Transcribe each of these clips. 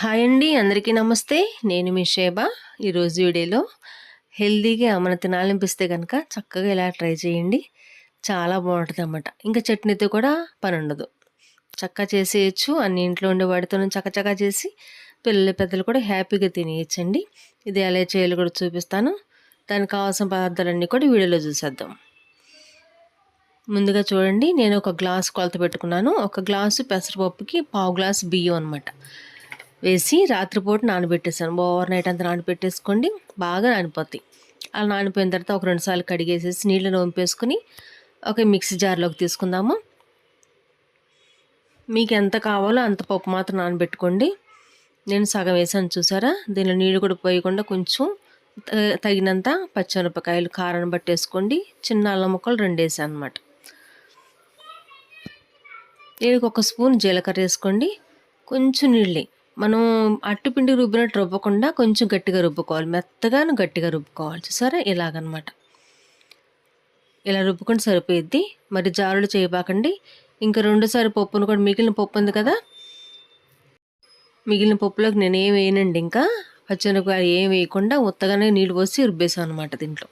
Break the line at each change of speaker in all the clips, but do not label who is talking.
Hi అండి అందరికీ నమస్తే. నేను మీ షేబా. ఈరోజు వీడియోలో హెల్దీగా మన తినాలనిపిస్తే కనుక చక్కగా ఇలా ట్రై చేయండి. చాలా బాగుంటుంది అన్నమాట. ఇంకా చట్నీతో కూడా పని ఉండదు చక్కగా చేసేయచ్చు అన్ని ఇంట్లో ఉండే వాడితో చక్కచక్క చేసి పిల్లలు పెద్దలు కూడా హ్యాపీగా తినేయచ్చండి. ఇది ఎలా చేయాలో కూడా చూపిస్తాను. దానికి కావాల్సిన పదార్థాలన్నీ కూడా వీడియోలో చూసేద్దాం. ముందుగా చూడండి నేను ఒక గ్లాస్ కొలత పెట్టుకున్నాను. ఒక గ్లాసు పెసరపప్పుకి పావు గ్లాసు బియ్యం అనమాట వేసి రాత్రిపూట నానబెట్టేసాను ఓవర్ నైట్ అంతా నానబెట్టేసుకోండి బాగా నానిపోతాయి. అలా నానిపోయిన తర్వాత ఒక రెండు సార్లు కడిగేసేసి నీళ్ళు వంపేసుకుని ఒక మిక్సీ జార్లోకి తీసుకుందాము. మీకు ఎంత కావాలో అంత పప్పు మాత్రం నానబెట్టుకోండి. నేను సగం వేసాను చూసారా? దీనిలో నీళ్ళు కూడా పోయకుండా కొంచెం తగినంత పచ్చిమిరపకాయలు కారం పట్టేసుకోండి. చిన్న అల్లం ముక్కలు రెండు వేసాను అనమాట దీనికి ఒక స్పూన్ జీలకర్ర వేసుకోండి. కొంచెం నీళ్ళు మనం అట్టుపిండి రుబ్బినట్టు రుబ్బకుండా కొంచెం గట్టిగా రుబ్బుకోవాలి. మెత్తగాను గట్టిగా రుబ్బుకోవాలి చూసారా ఇలాగనమాట. ఇలా రుబ్బుకొని సరిపోయిద్ది. మరి జారులు చేయబాకండి. ఇంకా రెండోసారి పప్పును కూడా మిగిలిన పప్పు ఉంది కదా? మిగిలిన పప్పులోకి నేను ఏం వేయనండి ఇంకా. పచ్చిమిరపకాయ ఏం వేయకుండా ఉత్తగానే నీళ్ళు పోసి రుబ్బేసాను అనమాట దీంట్లో.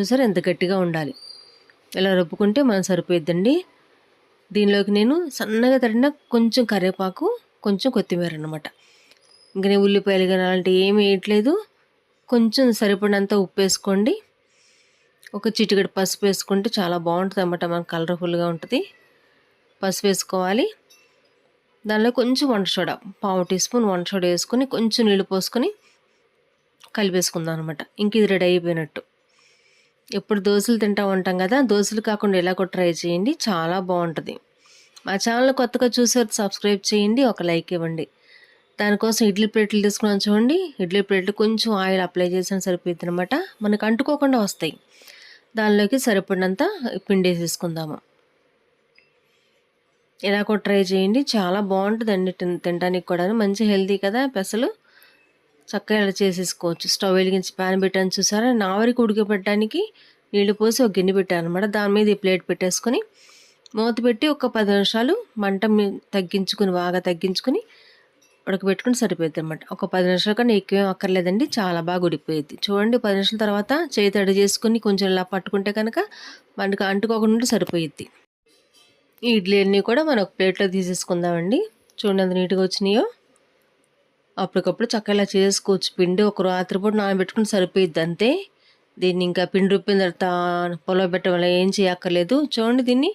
చూసారా? ఎంత గట్టిగా ఉండాలి. ఇలా రుబ్బుకుంటే మనం సరిపోయిద్దండి. దీనిలోకి నేను సన్నగా తడిన కొంచెం కరివేపాకు కొంచెం కొత్తిమీర అనమాట ఇంకా నేను ఉల్లిపాయలు కానీ అలాంటివి ఏమి వేయట్లేదు. కొంచెం సరిపడినంత ఉప్పు వేసుకోండి. ఒక చిటికడి పసుపు వేసుకుంటే చాలా బాగుంటుంది అన్నమాట. మనకు కలర్ఫుల్గా ఉంటుంది. పసుపు వేసుకోవాలి. దానిలో కొంచెం వంట సోడా పావు టీ స్పూన్ వంట సోడా వేసుకొని కొంచెం నీళ్ళు పోసుకొని కలిపేసుకుందాం అనమాట ఇంక ఇది రెడీ అయిపోయినట్టు. ఎప్పుడు దోశలు తింటా ఉంటాం కదా దోశలు కాకుండా ఎలా కూడా ట్రై చేయండి. చాలా బాగుంటుంది. మా ఛానల్ కొత్తగా చూసే సబ్స్క్రైబ్ చేయండి ఒక లైక్ ఇవ్వండి. దానికోసం ఇడ్లీ ప్లేట్లు తీసుకున్నాను చూడండి. ఇడ్లీ ప్లేట్లు కొంచెం ఆయిల్ అప్లై చేసిన సరిపోద్ది అనమాట మనకు అంటుకోకుండా వస్తాయి. దానిలోకి సరిపడినంత పిండి వేసేసుకుందాము. ఇలా కూడా ట్రై చేయండి. చాలా బాగుంటుందండి తినడానికి కూడా మంచి హెల్తీ కదా పెసలు. చక్కగా ఇలా చేసేసుకోవచ్చు. స్టవ్ వెలిగించి ప్యాన్ పెట్టాను చూసారా? నావరికి ఉడికబెట్టడానికి నీళ్ళు పోసి ఒక గిన్నె పెట్టాను అనమాట దాని మీద ఈ ప్లేట్ పెట్టేసుకొని మూత పెట్టి ఒక పది నిమిషాలు మంట తగ్గించుకుని బాగా తగ్గించుకుని ఉడకబెట్టుకుని సరిపోద్ది అనమాట ఒక పది నిమిషాల కన్నా ఎక్కువ అక్కర్లేదండి. చాలా బాగా ఉడిపోయేది చూడండి పది నిమిషాల తర్వాత చేతి అడి చేసుకుని కొంచెం ఇలా పట్టుకుంటే కనుక మనకు అంటుకోకుండా సరిపోయిద్ది. ఈ ఇడ్లీ అన్నీ కూడా మనం ఒక ప్లేట్లో తీసేసుకుందామండి. చూడండి అది నీట్గా వచ్చినాయో. అప్పటికప్పుడు చక్కగా ఇలా చేసుకోవచ్చు. పిండి ఒక రాత్రిపూట నానబెట్టుకుని సరిపోయిద్ది అంతే. దీన్ని ఇంకా పిండి రుప్పిన తర్వాత పొలం పెట్టడం ఏం చేయక్కర్లేదు. చూడండి దీన్ని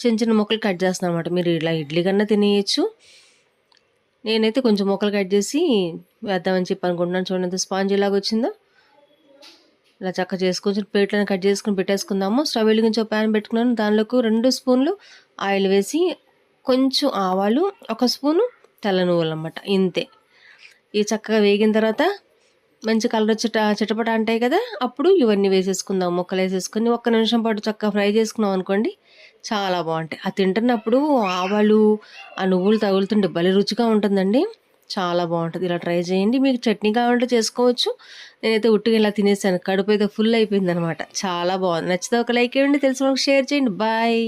చిన్న చిన్న ముక్కలు కట్ చేస్తాను అనమాట మీరు ఇలా ఇడ్లీ కన్నా తినేయచ్చు. నేనైతే కొంచెం ముక్కలు కట్ చేసి వేద్దామని చెప్పి అనుకుంటున్నాను. చూడండి ఎంత స్పాంజ్ లాగా వచ్చిందో. ఇలా చక్క చేసుకొని ప్లేట్లను కట్ చేసుకుని పెట్టేసుకుందాము. స్టవ్ వెలిగించి ఒక ప్యాన్ పెట్టుకున్నాను. దానిలోకి రెండు స్పూన్లు ఆయిల్ వేసి కొంచెం ఆవాలు ఒక స్పూను తెల్ల నువ్వులు అన్నమాట. ఇంతే. ఇవి చక్కగా వేగిన తర్వాత మంచి కలర్ వచ్చి చిటపట అంటాయి కదా అప్పుడు ఇవన్నీ వేసేసుకుందాం. ముక్కలు వేసేసుకుని ఒక్క నిమిషం పాటు చక్కగా ఫ్రై చేసుకున్నాం అనుకోండి చాలా బాగుంటాయి. అది తింటున్నప్పుడు ఆవాలు ఆ నువ్వులు తగులుతుంటే భలే రుచిగా ఉంటుందండి. చాలా బాగుంటుంది. ఇలా ట్రై చేయండి. మీకు చట్నీ కావాలంటే చేసుకోవచ్చు. నేనైతే ఉట్టుగా ఇలా తినేసాను. కడుపు అయితే ఫుల్ అయిపోయింది అనమాట చాలా బాగుంది. నచ్చితే ఒక లైక్ ఇవ్వండి. తెలిసిన షేర్ చేయండి. బాయ్.